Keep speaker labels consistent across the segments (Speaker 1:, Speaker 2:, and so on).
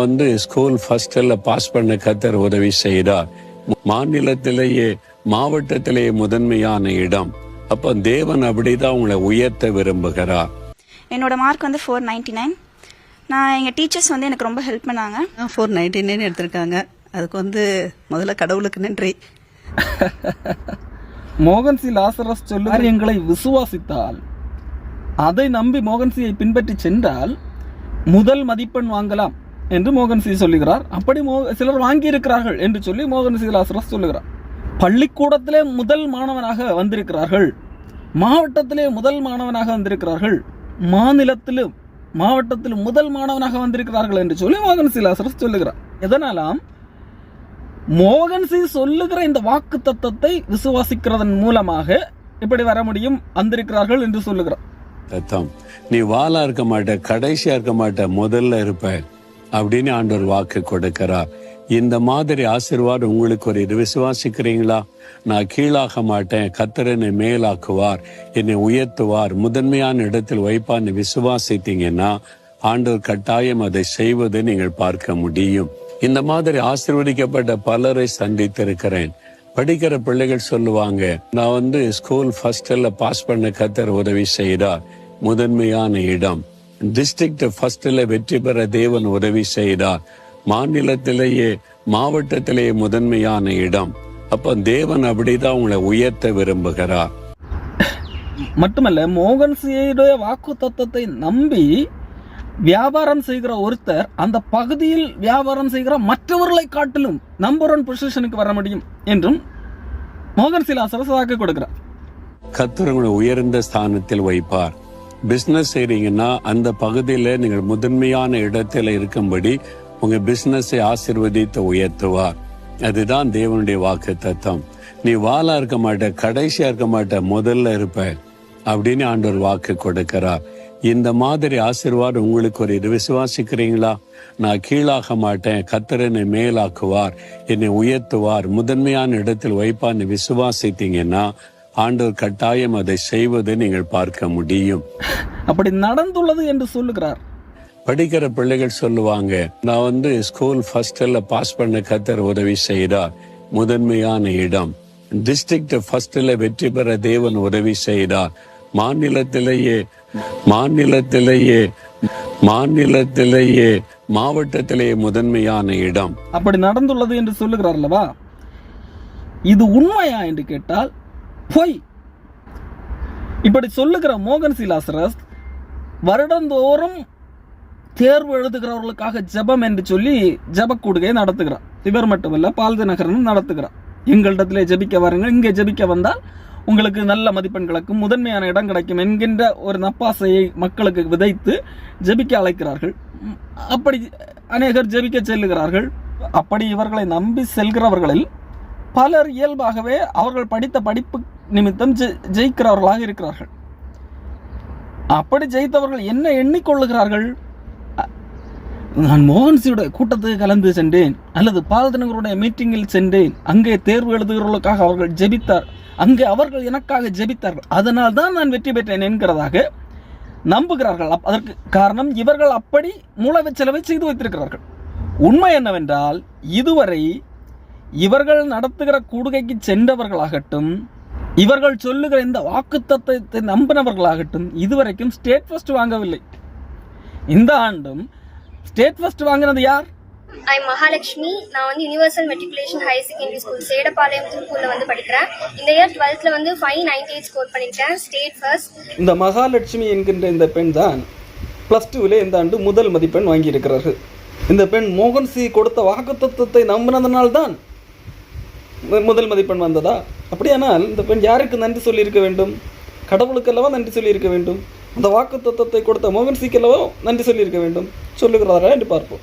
Speaker 1: வந்து ஸ்கூல் ஃபர்ஸ்ட்ல பாஸ் பண்ண கத்தர் உதவி செய்தார். மாநிலத்திலேயே மாவட்டத்திலேயே முதன்மையான இடம். அப்ப தேவன் அப்படிதான் உங்களை உயர்த்த விரும்புகிறார்.
Speaker 2: என்னோட மார்க் வந்து ஃபோர் நைன்டி நைன் நான் எங்கள் டீச்சர்ஸ் வந்து எனக்கு ரொம்ப ஹெல்ப் பண்ணாங்க.
Speaker 3: ஃபோர் நைன்டி நைன் எடுத்திருக்காங்க. அதுக்கு வந்து முதல்ல கடவுளுக்கு நன்றி.
Speaker 4: மோகன் சி லாசரஸ் சொல்லு காரியங்களை விசுவாசித்தால். அதை நம்பி மோகன்சியை பின்பற்றி சென்றால் முதல் மதிப்பெண் வாங்கலாம். என்று மோகன் சி சொல்லுகிறார். அப்படி மோ சிலர் வாங்கியிருக்கிறார்கள் என்று சொல்லி மோகன் சி லாசரஸ் சொல்லுகிறார். பள்ளிக்கூடத்திலே முதல் மாணவனாக வந்திருக்கிறார்கள். மாவட்டத்திலே முதல் மாணவனாக வந்திருக்கிறார்கள். மாநிலத்திலும் மாவட்டத்திலும் முதல் மாணவனாக வந்திருக்கிறார்கள் என்று சொல்லி மோகன் சி லாசரஸ் சொல்லுகிறார். எதனாலாம்? மோகன் சி சொல்லுகிற இந்த வாக்கு தத்தத்தை விசுவாசிக்கிறதன் மூலமாக இப்படி வர முடியும் வந்திருக்கிறார்கள் என்று சொல்லுகிறார்.
Speaker 1: நீ வாலா இருக்க மாட்ட கடைசியா இருக்க மாட்ட முதல்ல இருப்ப. அப்படின்னு ஆண்டவர் வாக்கு கொடுக்கிறார். இந்த மாதிரி ஆசீர்வாதம் உங்களுக்கு ஒரு இது விசுவாசிக்கிறீங்களா? நான் கீழாக மாட்டேன். கத்தர் என்னை மேலாக்குவார். என்னை உயர்த்துவார். முதன்மையான இடத்தில் வைப்பான்னு விசுவாசித்தீங்கன்னா ஆண்டவர் கட்டாயம் அதை செய்வதை நீங்கள் பார்க்க முடியும். இந்த மாதிரி ஆசீர்வதிக்கப்பட்ட பலரை சந்தித்திருக்கிறேன். படிக்கிற பிள்ளைகள் சொல்லுவாங்க நான் வந்து ஸ்கூல் ஃபர்ஸ்ட்ல பாஸ் பண்ண கத்தர் உதவி செய்தார். முதன்மையான இடம். டிஸ்ட்ரிக்ட் ஃபர்ஸ்ட்ல வெற்றி பெற தேவன் உதவி செய்தார். மாநிலத்திலேயே மாவட்டத்திலேயே முதன்மையான இடம். அப்ப தேவன் அப்படிதான் உங்களை உயர்த்த விரும்புகிறார்.
Speaker 4: மட்டுமல்ல மோகன் சியுடைய வாக்கு தத்தத்தை நம்பி வியாபாரம் செய்கிற ஒருத்தர் அந்த பகுதியில் வியாபாரம் செய்கிற மற்றவர்களை காட்டிலும் நம்பர் ஒன் பொசிஷனுக்கு வர முடியும் என்றும் மோகன் சிலாசரஸ் வாக்கு கொடுக்கிறார்.
Speaker 1: கத்தர் உங்களை உயர்ந்த ஸ்தானத்தில் வைப்பார். பிசினஸ் செய்றீங்கன்னா அந்த பகுதியில நீங்கள் முதன்மையான இடத்துல இருக்கும்படி உங்க பிசினஸை ஆசிர்வதித்து உயர்த்துவார். அதுதான் தேவனுடைய வாக்கு தத்தம் நீ வாளா இருக்க மாட்ட கடைசியா இருக்க மாட்ட முதல்ல இருப்ப அப்படின்னு ஆண்டவர் வாக்கு கொடுக்கிறார். இந்த மாதிரி ஆசிர்வாதம் உங்களுக்கு ஒரு இது விசுவாசிக்கிறீங்களா? நான் கீழாக மாட்டேன் கத்தர் என்னை மேலாக்குவார் என்னை உயர்த்துவார் முதன்மையான இடத்தில் வைப்பான்னு விசுவாசித்தீங்கன்னா ஆண்டவர் கட்டாயம் அதை செய்வதை நீங்கள் பார்க்க முடியும்.
Speaker 4: அப்படி நடந்துள்ளது என்று சொல்லுகிறார்.
Speaker 1: படிக்கிற பிள்ளைகள் சொல்லுவாங்க நான் வந்து ஸ்கூல் ஃபர்ஸ்ட்ல பாஸ் பண்ண கத்தர் உதவி செய்தார் முதன்மையான இடம். டிஸ்ட்ரிக்ட் ஃபர்ஸ்ட்ல வெற்றி பெற தேவன் உதவி செய்தார். மாநிலத்திலேயே மாநிலத்திலேயே மாநிலத்திலேயே மாவட்டத்திலேயே முதன்மையான இடம்.
Speaker 4: அப்படி நடந்துள்ளது என்று சொல்லுகிறார் அல்லவா? இது உண்மையா என்று கேட்டால் பொய் இப்படி சொல்லுகிற மோகன் சிலாசரஸ் வருடந்தோறும் தேர்வு எழுதுகிறவர்களுக்காக ஜெபம் என்று சொல்லி ஜபக்கூடுகை நடத்துகிறார். இவர் மட்டுமல்ல பால்தி நகரனும் நடத்துகிறார். எங்களிடத்திலே ஜெபிக்க வாருங்கள். இங்கே ஜெபிக்க வந்தால் உங்களுக்கு நல்ல மதிப்பெண் கிடைக்கும் முதன்மையான இடம் கிடைக்கும் என்கின்ற ஒரு நப்பாசையை மக்களுக்கு விதைத்து ஜெபிக்க அழைக்கிறார்கள். அப்படி அநேகர் ஜெபிக்க செல்லுகிறார்கள். அப்படி இவர்களை நம்பி செல்கிறவர்களில் பலர் இயல்பாகவே அவர்கள் படித்த படிப்பு நிமித்தம் ஜெயிக்கிறவர்களாக இருக்கிறார்கள். அப்படி ஜெயித்தவர்கள் என்ன எண்ணிக்கொள்ளுகிறார்கள்? நான் மோகன்சியுடைய கூட்டத்துக்கு கலந்து சென்றேன் அல்லது பாலதினகருடைய மீட்டிங்கில் சென்றேன். அங்கே தேர்வு எழுதுகிறவர்களுக்காக அவர்கள் ஜெபித்தார். அங்கே அவர்கள் எனக்காக ஜெபித்தார்கள். அதனால் தான் நான் வெற்றி பெற்றேன் என்கிறதாக நம்புகிறார்கள். அப்- அதற்கு காரணம் இவர்கள் அப்படி மூலவை செலவை செய்து வைத்திருக்கிறார்கள். உண்மை என்னவென்றால் இதுவரை இவர்கள் நடத்துகிற கூடுகைக்கு சென்றவர்களாகட்டும் இவர்கள் சொல்லுகிற இந்த வாக்குத்தத்தத்தை நம்பினவர்களாகட்டும் இதுவரைக்கும் ஸ்டேட் ஃபர்ஸ்ட் வாங்கவில்லை. இந்த ஆண்டும் ஸ்டேட் ஃபர்ஸ்ட் வாங்கினது யார்?
Speaker 5: ஐ மகாலட்சுமி நான் வந்து Universal Matriculation Higher Secondary School Sedapalayam ஸ்கூலில் வந்து படிக்கிறேன். இந்த இயர் டுவெல்த்தில் வந்து ஃபைவ் நைன்டி எயிட் ஸ்கோர் பண்ணியிருக்கேன் ஸ்டேட் ஃபர்ஸ்ட்
Speaker 4: இந்த மகாலட்சுமி என்கின்ற இந்த பெண் தான் ப்ளஸ் டூவில் இந்த ஆண்டு முதல் மதிப்பெண் வாங்கியிருக்கிறார்கள். இந்த பெண் மோகன் சி கொடுத்த வாக்குத்தத்தத்தை நம்பினதனால்தான் முதல் மதிப்பெண் வந்ததா? அப்படியானால் இந்த பெண் யாருக்கு நன்றி சொல்லியிருக்க வேண்டும்? கடவுளுக்கல்லவா நன்றி சொல்லியிருக்க வேண்டும்? அந்த வாக்குத்தத்தத்தை கொடுத்த மோகன் சிக்கல்லவா நன்றி சொல்லியிருக்க வேண்டும்? சொல்லுகிறாரா என்று பார்ப்போம்.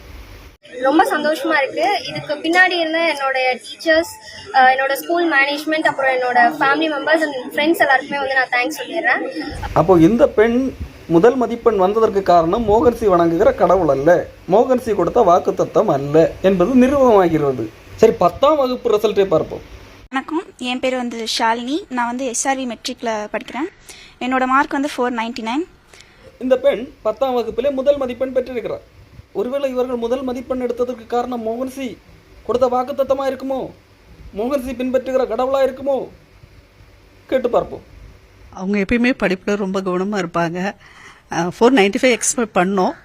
Speaker 5: ரொம்ப சந்தோஷமா இருக்கு. இதுக்கு பின்னாடி இருந்த என்னோட டீச்சர்ஸ் என்னோட ஸ்கூல் மேனேஜ்மெண்ட் அப்புறம் என்னோட ஃபேமிலி மெம்பர்ஸ் அண்ட் ஃப்ரெண்ட்ஸ் எல்லாருக்குமே வந்து நான் தேங்க்ஸ் சொல்லிடுறேன்.
Speaker 4: அப்போ இந்த பெண் முதல் மதிப்பெண் வந்ததற்கு காரணம் மோகன்சி வணங்குகிற கடவுள் அல்ல. மோகன்சி கொடுத்த வாக்குத்தத்தம் அல்ல என்பது நிரூபமாகிறது சரி பத்தாம் வகுப்பு ரிசல்ட்டை பார்ப்போம்.
Speaker 2: வணக்கம். என் பேர் வந்து ஷாலினி. நான் வந்து எஸ்ஆர்வி மெட்ரிக்கில் படிக்கிறேன். என்னோட மார்க் வந்து ஃபோர் நைன்டி நைன்
Speaker 4: இந்த பெண் பத்தாம் வகுப்பிலே முதல் மதிப்பெண் பெற்றிருக்கிறார். ஒருவேளை இவர்கள் முதல் மதிப்பெண் எடுத்ததற்கு காரணம் மோகன்சி கொடுத்த வாக்குத்தத்தமாக இருக்குமோ? மோகன்சி பின்பற்றுகிற கடவுளாக இருக்குமோ? கேட்டு பார்ப்போம்.
Speaker 3: அவங்க எப்பயுமே படிப்பில் ரொம்ப கவனமாக இருப்பாங்க. ஃபோர் நைன்டி ஃபைவ் எக்ஸ்பெக்ட் பண்ணோம்.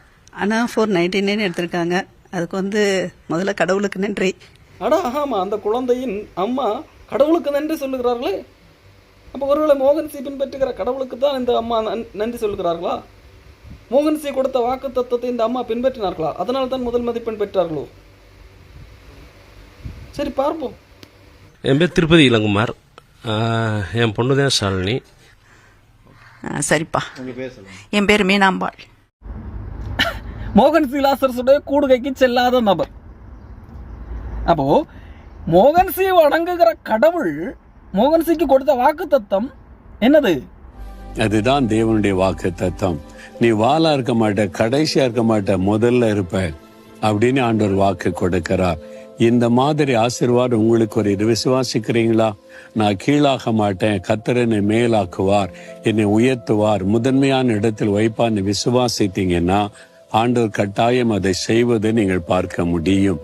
Speaker 3: ஆனால் ஃபோர் நைன்டி நைன் எடுத்திருக்காங்க. அதுக்கு வந்து முதல்ல கடவுளுக்கு நன்றி.
Speaker 4: அடா ஆமாம் அந்த குழந்தையின் அம்மா கடவுளுக்கு நன்றி சொல்லுகிறார்களே. அப்போ ஒருவேளை மோகன்சி பின்பற்றுகிற கடவுளுக்கு தான் இந்த அம்மா நன்- நன்றி சொல்லுகிறார்களா? மோகன்சி கொடுத்த வாக்கு தத்துவத்தை இந்த அம்மா பின்பற்றினார்களா? அதனால தான் முதல் மதிப்பெண் பெற்றார்களோ சரி பார்ப்போம்.
Speaker 6: என் பேர் திருப்பதி இளங்குமார். என் பொண்ணு தான் ஷாலினி.
Speaker 7: ஆ, சரிப்பா. என் பேர் மீனாம்பாள்.
Speaker 4: மோகன் சீலாசரசுடைய கூடுகைக்கு செல்லாத நபர். அப்போ மோகன்சி வணங்குகிற கடவுள் மோகன்சிக்கு கொடுத்த வாக்கு தத்தம் என்னது?
Speaker 1: அதுதான் தேவனுடைய வாக்கு தத்தம் நீ வாளா இருக்க மாட்ட கடைசியா இருக்க மாட்ட முதல்ல இருப்ப அப்படின்னு ஆண்டவர் வாக்கு கொடுக்கிறார். இந்த மாதிரி ஆசீர்வாதம் உங்களுக்கு ஒரு இது விசுவாசிக்கிறீங்களா? நான் கீழாக மாட்டேன் கத்தர் என்னை மேலாக்குவார் என்னை உயர்த்துவார் முதன்மையான இடத்தில் வைப்பான்னு விசுவாசித்தீங்கன்னா ஆண்டவர் கட்டாயம் அதை செய்வதை நீங்கள் பார்க்க முடியும்.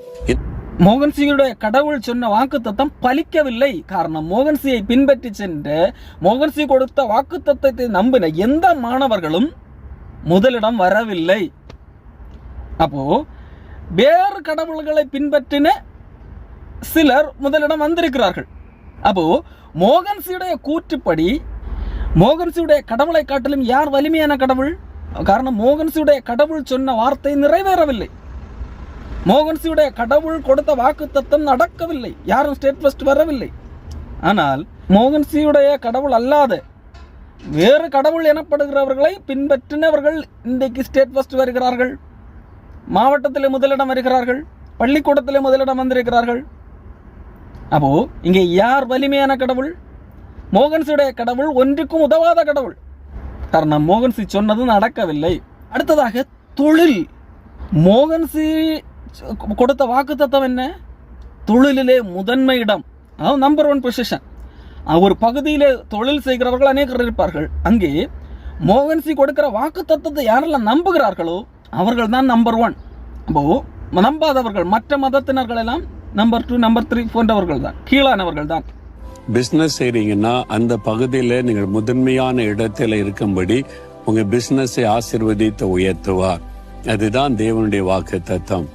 Speaker 4: மோகன்சியுடைய கடவுள் சொன்ன வாக்கு தத்தம் பலிக்கவில்லை. காரணம் மோகன்சியை பின்பற்றி சென்று மோகன்சி கொடுத்த வாக்கு தத்தத்தை நம்பின எந்த மாணவர்களும் முதலிடம் வரவில்லை. அப்போ வேறு கடவுள்களை பின்பற்றின சிலர் முதலிடம் வந்திருக்கிறார்கள். அப்போ மோகன்சியுடைய கூற்றுப்படி மோகன்சியுடைய கடவுளை காட்டிலும் யார் வலிமையான கடவுள்? காரணம் மோகன்சியுடைய கடவுள் சொன்ன வார்த்தை நிறைவேறவில்லை. மோகன்சியுடைய கடவுள் கொடுத்த வாக்கு தத்தம் நடக்கவில்லை. யாரும் ஸ்டேட் ஃபர்ஸ்ட் வரவில்லை. ஆனால் மோகன்சியுடைய கடவுள் அல்லாத வேறு கடவுள் எனப்படுகிறவர்களை பின்பற்றினவர்கள் இன்றைக்கு ஸ்டேட் ஃபர்ஸ்ட் வருகிறார்கள். மாவட்டத்தில் முதலிடம் வருகிறார்கள். பள்ளிக்கூடத்தில் முதலிடம் வந்திருக்கிறார்கள். அப்போ இங்கே யார் வலிமையான கடவுள்? மோகன்சியுடைய கடவுள் ஒன்றுக்கும் உதவாத கடவுள். காரணம் மோகன்சி சொன்னது நடக்கவில்லை. அடுத்ததாக தொழில். மோகன்சி கொடுத்த வாக்கு தத்துவம் என்ன? தொழிலிலே முதன்மை இடம். அதாவது நம்பர் ஒன் பொசிஷன் ஒரு பகுதியிலே தொழில் செய்கிறவர்கள் அநேகர் இருப்பார்கள். அங்கே மோகன்சி கொடுக்கிற வாக்கு தத்துவத்தை யாரெல்லாம் நம்புகிறார்களோ அவர்கள் தான் நம்பர் ஒன் அப்போ நம்பாதவர்கள் மற்ற மதத்தினர்கள் எல்லாம் நம்பர் டூ நம்பர் த்ரீ போன்றவர்கள் தான். கீழானவர்கள் தான்.
Speaker 1: பிஸ்னஸ் செய்றீங்கன்னா அந்த பகுதியில் நீங்கள் முதன்மையான இடத்துல இருக்கும்படி உங்கள் பிஸ்னஸை ஆசிர்வதித்து உயர்த்துவார். அதுதான் தேவனுடைய வாக்கு தத்துவம்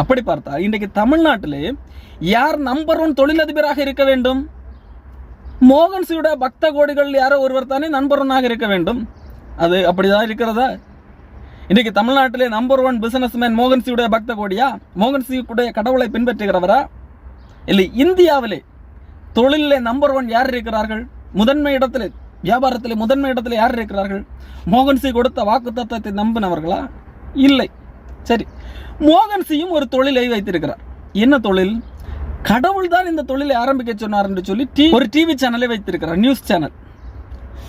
Speaker 4: அப்படி பார்த்தா இன்றைக்கு தமிழ்நாட்டிலே யார் நம்பர் ஒன் தொழிலதிபராக இருக்க வேண்டும்? மோகன்சியோட பக்த கோடிகள் யாரோ ஒருவர் தானே நம்பர் ஒன்னாக இருக்க வேண்டும். அது அப்படிதான் இருக்கிறதா? இன்றைக்கு தமிழ்நாட்டிலே நம்பர் ஒன் பிசினஸ் மேன் மோகன்சியுடைய பக்த கோடியா? மோகன்சியுடைய கடவுளை பின்பற்றுகிறவரா? இல்லை இந்தியாவிலே தொழிலே நம்பர் ஒன் யார் இருக்கிறார்கள்? முதன்மை இடத்துல வியாபாரத்தில் முதன்மை இடத்துல யார் இருக்கிறார்கள்? மோகன்சி கொடுத்த வாக்கு தத்துவத்தை நம்பினவர்களா? இல்லை. சரி மோகன்சியும் ஒரு தொழிலை வைத்திருக்கிறார். என்ன தொழில்? கடவுள் தான் இந்த தொழிலை ஆரம்பிக்க சொன்னார் என்று சொல்லி டி- ஒரு டிவி சேனலை வைத்திருக்கிறார் நியூஸ் சேனல்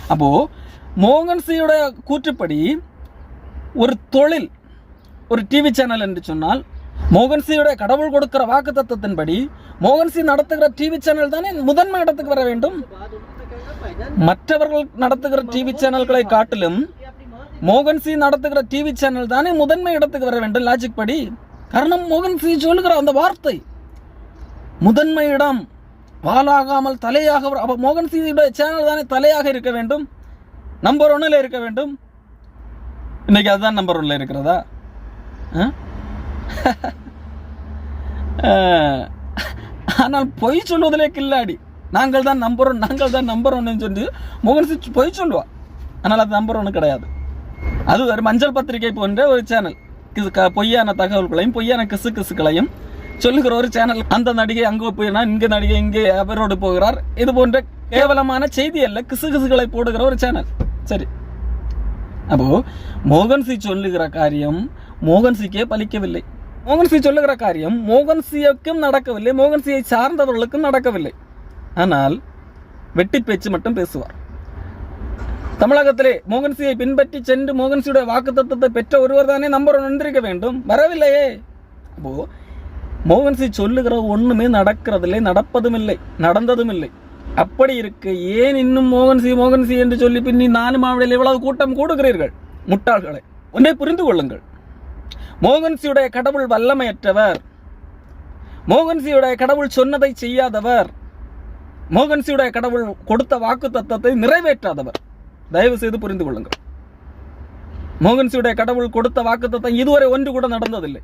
Speaker 4: அப்போ மோகன்சியோட கூற்றுப்படி ஒரு தொழில் ஒரு டிவி சேனல் என்று சொன்னால் மோகன்சியோட கடவுள் கொடுக்கிற வாக்கு தத்துவத்தின்படி மோகன்சி நடத்துகிற டிவி சேனல் தானே முதன்மை இடத்துக்கு வர வேண்டும்? மற்றவர்கள் நடத்துகிற டிவி சேனல்களை காட்டிலும் மோகன்சி நடத்துகிற டிவி சேனல் தானே முதன்மை இடத்துக்கு வர வேண்டும் லாஜிக் படி. காரணம் மோகன்சி சொல்லுகிற அந்த வார்த்தை. முதன்மை இடம் வாலாகாமல் தலையாக அப்போ மோகன் மோகன்சியுடைய சேனல் தானே தலையாக இருக்க வேண்டும்? நம்பர் ஒன்னில் இருக்க வேண்டும். இன்னைக்கு அதுதான் நம்பர் ஒன்ல இருக்கிறதா? ஆ? ஆனால் பொய் சொல்வதிலே கில்லாடி. நாங்கள் தான் நம்பர் ஒன் நாங்கள் தான் நம்பர் ஒன்னு சொல்லி மோகன் மோகன்சி பொய் சொல்லுவா. ஆனால் அது நம்பர் ஒன்று கிடையாது. அது ஒரு மஞ்சள் பத்திரிகை போன்ற ஒரு சேனல் கிசு க பொய்யான தகவல்களையும் பொய்யான கிசு கிசுக்களையும் சொல்லுகிற ஒரு சேனல் அந்த நடிகை அங்கே போயினா இங்கே நடிகை இங்கே அவரோடு போகிறார். இது போன்ற கேவலமான செய்தி அல்ல கிசு கிசுகளை போடுகிற ஒரு சேனல் சரி. அப்போ மோகன்சி சொல்லுகிற காரியம் மோகன்சிக்கே பலிக்கவில்லை. மோகன்சி சொல்லுகிற காரியம் மோகன்சியுக்கும் நடக்கவில்லை மோகன்சியை சார்ந்தவர்களுக்கும் நடக்கவில்லை. ஆனால் வெட்டி பேச்சு மட்டும் பேசுவார். தமிழகத்திலே மோகன்சியை பின்பற்றி சென்று மோகன்சியுடைய வாக்கு தத்துவத்தை பெற்ற ஒருவர் தானே நம்பர் வந்திருக்க வேண்டும். வரவில்லையே. அப்போ மோகன்சி சொல்லுகிற ஒண்ணுமே நடக்கிறதில்லை நடப்பதும் இல்லை நடந்ததும் இல்லை அப்படி இருக்கு. ஏன் இன்னும் மோகன்சி மோகன்சி என்று சொல்லி பின்னி நாலு மாவட்டத்தில் இவ்வளவு கூட்டம் கூடுகிறீர்கள்? முட்டாள்களை. ஒன்றே புரிந்து கொள்ளுங்கள். மோகன்சியுடைய கடவுள் வல்லமையற்றவர். மோகன்சியுடைய கடவுள் சொன்னதை செய்யாதவர். மோகன்சியுடைய கடவுள் கொடுத்த வாக்கு தத்துவத்தை நிறைவேற்றாதவர். தயவு செய்து புரிந்து கொள்ளுங்கள். மோகன்சியுடைய கடவுள் கொடுத்த வாக்குத்தத்தம் இதுவரை ஒன்று கூட நடந்ததில்லை.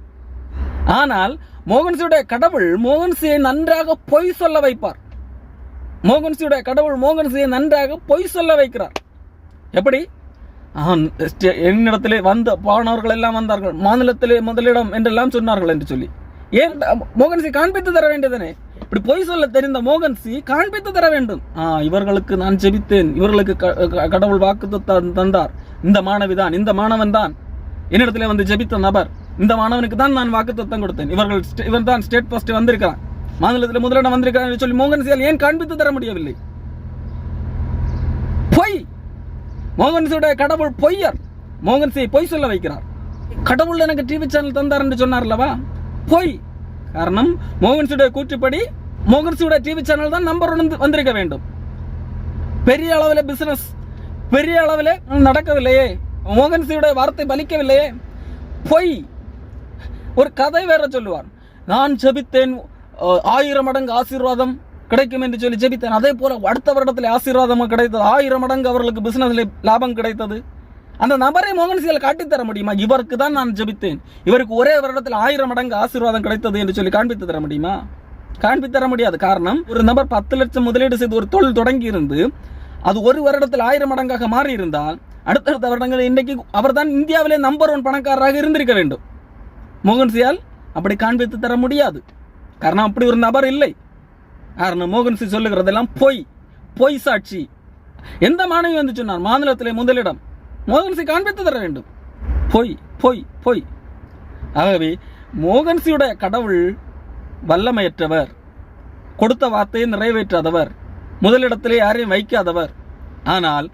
Speaker 4: ஆனால் மோகன்சியுடைய கடவுள் மோகன்சியை நன்றாக பொய் சொல்ல வைப்பார். மோகன்சியுடைய கடவுள் மோகன்சியை நன்றாக பொய் சொல்ல வைக்கிறார். எப்படி? என்னிடத்திலே வந்த பாணவர்கள் எல்லாம் வந்தார்கள். மாநிலத்திலே முதலிடம் என்றெல்லாம் சொன்னார்கள் என்று சொல்லி. ஏன் மோகன்சி காண்பித்து தர வேண்டியதனே இப்படி பொய் சொல்ல தெரிந்த மோகன்சி காண்பித்து தர வேண்டும். ஆ இவர்களுக்கு நான் ஜெபித்தேன். இவர்களுக்கு கடவுள் வாக்கு தந்தார். இந்த மாணவிதான் இந்த மாணவன் தான் என்னிடத்திலே வந்து ஜெபித்த நபர் இந்த மாணவனுக்கு தான் நான் வாக்கு தத்தம் கொடுத்தேன். இவர்கள் இவன் தான் ஸ்டேட் ஃபர்ஸ்ட் வந்திருக்கிறான். மாநிலத்தில் முதலிடம் வந்திருக்கிறான் சொல்லி சொல்லி மோகன்சியால் ஏன் காண்பித்து தர முடியவில்லை? பொய்! மோகன்சியுடைய கடவுள் பொய்யர். மோகன்சியை பொய் சொல்ல வைக்கிறார். கடவுள் எனக்கு டிவி சேனல் தந்தார் என்று சொன்னார் அல்லவா? பொய்! காரணம் மோகன்சியுடைய கூற்றுப்படி மோகன்சியுடைய டிவி சேனல் தான் நம்பர் ஒன் வந்திருக்க வேண்டும். பெரிய அளவில் பிசினஸ் பெரிய அளவில் நடக்கவில்லையே மோகன்சியுடைய வார்த்தை பலிக்கவில்லையே பொய் ஒரு கதை வேற சொல்லுவார் நான் ஜெபித்தேன் ஆயிரம் மடங்கு ஆசீர்வாதம் கிடைக்கும் என்று சொல்லி ஜெபித்தேன் அதே போல அடுத்த வருடத்தில் ஆசீர்வாதமாக கிடைத்தது ஆயிரம் மடங்கு அவர்களுக்கு பிசினஸ்ல லாபம் கிடைத்தது அந்த நபரை மோகன்சியால் காட்டித் தர முடியுமா? இவருக்கு தான் நான் ஜெபித்தேன். இவருக்கு ஒரே வருடத்தில் ஆயிரம் மடங்கு ஆசீர்வாதம் கிடைத்தது என்று சொல்லி காண்பித்து தர முடியுமா? காண்பித்து தர முடியாது. காரணம் ஒரு நபர் பத்து லட்சம் முதலீடு செய்து ஒரு தொழில் தொடங்கி இருந்து அது ஒரு வருடத்தில் ஆயிரம் மடங்காக மாறி இருந்தால் அடுத்தடுத்த வருடங்கள் இன்றைக்கு அவர்தான் இந்தியாவிலே நம்பர் ஒன் பணக்காரராக இருந்திருக்க வேண்டும். மோகன்சியால் அப்படி காண்பித்து தர முடியாது. காரணம் அப்படி ஒரு நபர் இல்லை. காரணம் மோகன்சி சொல்லுகிறதெல்லாம் பொய். பொய் சாட்சி. எந்த மாணவி வந்து சொன்னார் மாநிலத்திலே முதலிடம். மோகன்சி காண்பித்து தர வேண்டும். பொய் பொய் பொய். ஆகவே மோகன்சியுடைய கடவுள் வல்லமையற்றவர் கொடுத்த வார்த்தையை நிறைவேற்றாதவர் முதலிடத்திலே யாரையும் வைக்காதவர். ஆனால்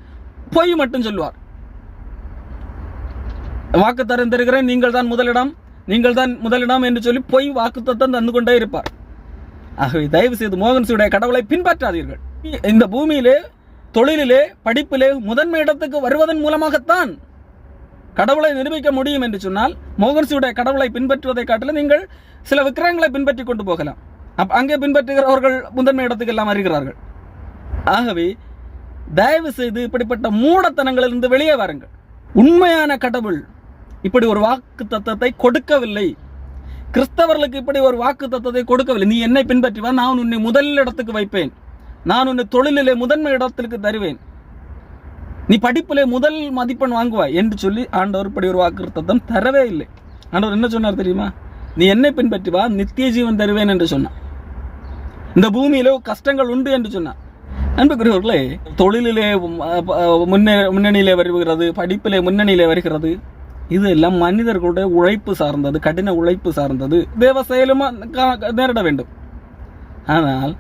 Speaker 4: பொய் மட்டும் சொல்வார். வாக்கு தரம் நீங்கள் தான் முதலிடம் நீங்கள் தான் முதலிடம் என்று சொல்லி பொய் வாக்குத்தத்தம் தந்து கொண்டே இருப்பார். ஆகவே தயவு செய்து மோகன்சியுடைய கடவுளை பின்பற்றாதீர்கள். இந்த பூமியிலே தொழிலிலே படிப்பிலே முதன்மை இடத்துக்கு வருவதன் மூலமாகத்தான் கடவுளை நிரூபிக்க முடியும் என்று சொன்னால் மோகன்சியுடைய கடவுளை பின்பற்றுவதை காட்டிலும் நீங்கள் சில விக்கிரகங்களை பின்பற்றி கொண்டு போகலாம். அப் அங்கே பின்பற்றுகிறவர்கள் முதன்மை இடத்துக்கு எல்லாம் அறிகிறார்கள் ஆகவே தயவு செய்து இப்படிப்பட்ட மூடத்தனங்களிலிருந்து வெளியே வாருங்கள். உண்மையான கடவுள் இப்படி ஒரு வாக்கு தத்துவத்தை கொடுக்கவில்லை. கிறிஸ்தவர்களுக்கு இப்படி ஒரு வாக்கு தத்துவத்தை கொடுக்கவில்லை. நீ என்னை பின்பற்றி வா நான் உன்னை முதல் இடத்துக்கு வைப்பேன். நான் உன்னை தொழிலிலே முதன்மை இடத்திற்கு தருவேன். நீ படிப்பிலே முதல் மதிப்பெண் வாங்குவாய் என்று சொல்லி ஆண்டவர் இப்படி ஒரு வாக்குறுத்தம் தரவே இல்லை. ஆண்டவர் என்ன சொன்னார் தெரியுமா? நீ என்னை பின்பற்றி வா நித்திய ஜீவன் தருவேன் என்று சொன்னான். இந்த பூமியிலே கஷ்டங்கள் உண்டு என்று சொன்னான். அன்புக்குரியவர்களே தொழிலிலே முன்னே முன்னணியிலே வருகிறது படிப்பிலே முன்னணியிலே வருகிறது. இது எல்லாம் மனிதர்களுடைய உழைப்பு சார்ந்தது கடின உழைப்பு சார்ந்தது. தேவ செயலுமா க- நேரிட வேண்டும். ஆனால்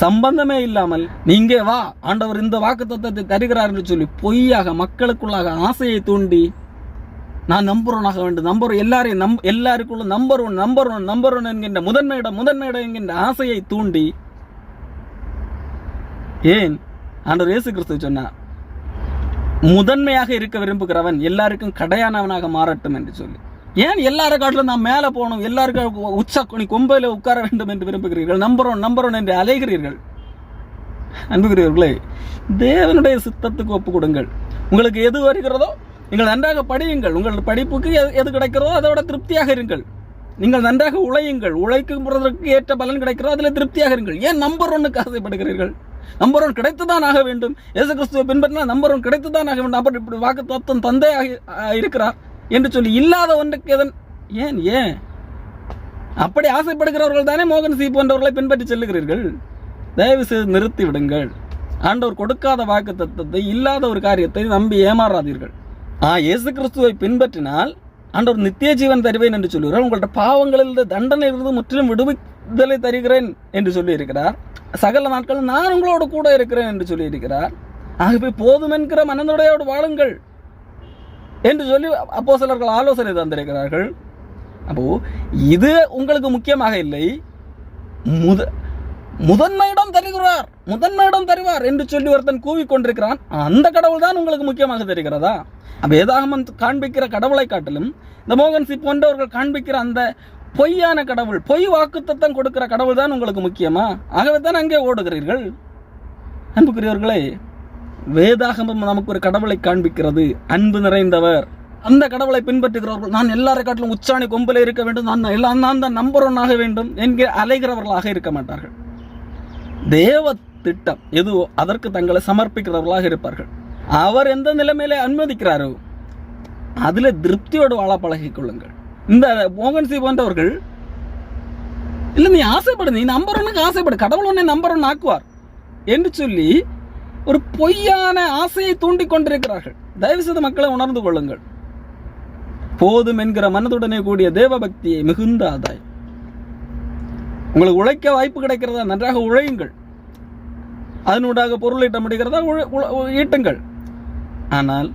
Speaker 4: சம்பந்தமே இல்லாமல் நீங்கே வா ஆண்டவர் இந்த வாக்கு தத்துவத்தை தருகிறார் என்று சொல்லி பொய்யாக மக்களுக்குள்ளாக ஆசையை தூண்டி நான் நம்பர் ஒன் ஆக வேண்டும். நம்பர் எல்லாரையும் நம் எல்லாருக்குள்ள number one number one number one என்கின்ற முதன்மையிடம் முதன்மையிடம் என்கின்ற ஆசையை தூண்டி ஏன்? ஆண்டவர் இயேசு கிறிஸ்து சொன்னார் முதன்மையாக இருக்க விரும்புகிறவன் எல்லாருக்கும் கடையானவனாக மாறட்டும் என்று சொல்லி. ஏன் எல்லார காட்டிலும் நான் மேலே போகணும்? எல்லாருக்கும் உச்ச நீ கொம்பையில் உட்கார வேண்டும் என்று விரும்புகிறீர்கள். நம்பர் ஒன் நம்பர் ஒன் என்று அலைகிறீர்கள். அன்புகிறீர்களே தேவனுடைய சித்தத்துக்கு ஒப்பு கொடுங்கள். உங்களுக்கு எது வருகிறதோ நீங்கள் நன்றாக படியுங்கள். உங்கள் படிப்புக்கு எது எது கிடைக்கிறதோ அதோட திருப்தியாக இருங்கள். நீங்கள் நன்றாக உழையுங்கள். உழைக்குறதற்கு ஏற்ற பலன் கிடைக்கிறதோ அதில் திருப்தியாக இருங்கள். ஏன் நம்பர் ஒன்னுக்கு ஆசைப்படுகிறீர்கள்? நம்பர் ஒன் கிடைத்துதான் ஆக வேண்டும். இயேசு கிறிஸ்துவை பின்பற்றினா நம்பர் ஒன் கிடைத்துதான் ஆக வேண்டும். அப்படி இப்படி வாக்கு தத்துவம் தந்தையாக இருக்கிறார். என்று சொல்லி இல்லாத ஒன்றுக்கு எதன் ஏன் ஏன்? அப்படி ஆசைப்படுகிறவர்கள் தானே மோகன் சி போன்றவர்களை பின்பற்றி செல்லுகிறீர்கள்? தயவு செய்து நிறுத்தி விடுங்கள். ஆண்டவர் கொடுக்காத வாக்கு தத்துவத்தை இல்லாத ஒரு காரியத்தை நம்பி ஏமாறாதீர்கள். ஆ இயேசு கிறிஸ்துவை பின்பற்றினால் ஆண்டவர் நித்திய ஜீவன் தருவேன் என்று சொல்லுகிறார். உங்கள்ட்ட பாவங்களில் தண்டனையிலிருந்து முற்றிலும் விடுவித்தலை தருகிறேன் என்று சொல்லியிருக்கிறார். சகல நாட்கள் நான் உங்களோட கூட இருக்கிறேன் என்று சொல்லியிருக்கிறார். ஆகவே போதும் என்கிற மனதுடையோடு வாழுங்கள். என்று சொல்லி அப்போ சிலர்கள் ஆலோசனை தந்திருக்கிறார்கள். அப்போ இது உங்களுக்கு முக்கியமாக இல்லை. முத முதன்மையிடம் தருகிறார் முதன்மையிடம் தருவார் என்று சொல்லி ஒருத்தன் கூவிக்கொண்டிருக்கிறான் அந்த கடவுள் தான் உங்களுக்கு முக்கியமாக தெரிகிறதா? வேதாகமன் காண்பிக்கிற கடவுளை காட்டிலும் இந்த மோகன்சி போன்றவர்கள் காண்பிக்கிற அந்த பொய்யான கடவுள் பொய் வாக்குத்தத்தம் கொடுக்கிற கடவுள் தான் உங்களுக்கு முக்கியமா? ஆகவே தான் அங்கே ஓடுகிறீர்கள். அன்புக்குரியவர்களே வேதாகமம் நமக்கு ஒரு கடவுளை காண்பிக்கிறது. அன்பு நிறைந்தவர். அந்த கடவுளை பின்பற்றுகிறவர்கள் நான் எல்லாரை காட்டிலும் உச்சாணி கொம்பில் இருக்க வேண்டும். நான் எல்லாம் நான் தான் நம்பர் ஆக வேண்டும் என்கிற அலைகிறவர்களாக இருக்க மாட்டார்கள். தேவ திட்டம் எதுவோ அதற்கு தங்களை சமர்ப்பிக்கிறவர்களாக இருப்பார்கள். அவர் எந்த நிலைமையில அனுமதிக்கிறாரோ அதில் திருப்தியோடு வாழ பழகிக் கொள்ளுங்கள். இந்த மோகன் சி போன்றவர்கள் இல்ல நீ ஆசைப்படு நீ நம்பர் ஒன்னுக்கு ஆசைப்படு. கடவுள் உன்னை நம்பர் ஒன்று ஆக்குவார். என்று சொல்லி ஒரு பொய்யான ஆசையை தூண்டிக் கொண்டிருக்கிறார்கள். தயவு செய்து மக்களை உணர்ந்து கொள்ளுங்கள். போதும் என்கிற மனதுடனே கூடிய தேவபக்தியை மிகுந்த ஆதாயம். உங்களுக்கு உழைக்க வாய்ப்பு கிடைக்கிறதா? நன்றாக உழையுங்கள். அதனூடாக பொருள் ஈட்ட முடிகிறதா ஈட்டுங்கள். ஆனால்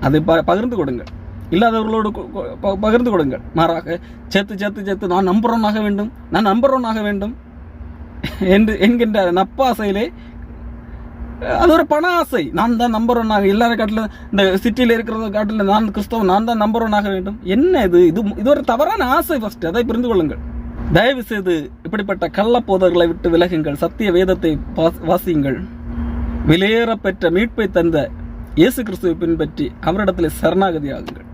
Speaker 4: அதை ப- பகிர்ந்து கொடுங்கள். இல்லாதவர்களோடு பகிர்ந்து கொடுங்கள். மாறாக சேர்த்து சேர்த்து சேர்த்து நான் நம்பர் வேண்டும். நான் நம்பர் ஒன் ஆக வேண்டும். என்று என்கின்ற நப்பாசையிலே அது ஒரு பண ஆசை. நான் தான் நம்பர் ஒன் ஆக எல்லாரும் காட்டிலும் இந்த சிட்டியில் இருக்கிறத காட்டிலும் நான் கிறிஸ்தவன் நான் தான் நம்பர் ஒன் ஆக வேண்டும். என்ன இது? இது இது ஒரு தவறான ஆசை ஃபஸ்ட்டு அதை புரிந்து கொள்ளுங்கள். தயவு செய்து இப்படிப்பட்ட கள்ளப்போதர்களை விட்டு விலகுங்கள். சத்திய வேதத்தை வாசியுங்கள். விலையேறப்பெற்ற மீட்பை தந்த இயேசு கிறிஸ்துவை பின்பற்றி அவரிடத்தில் சரணாகதி ஆகுங்கள்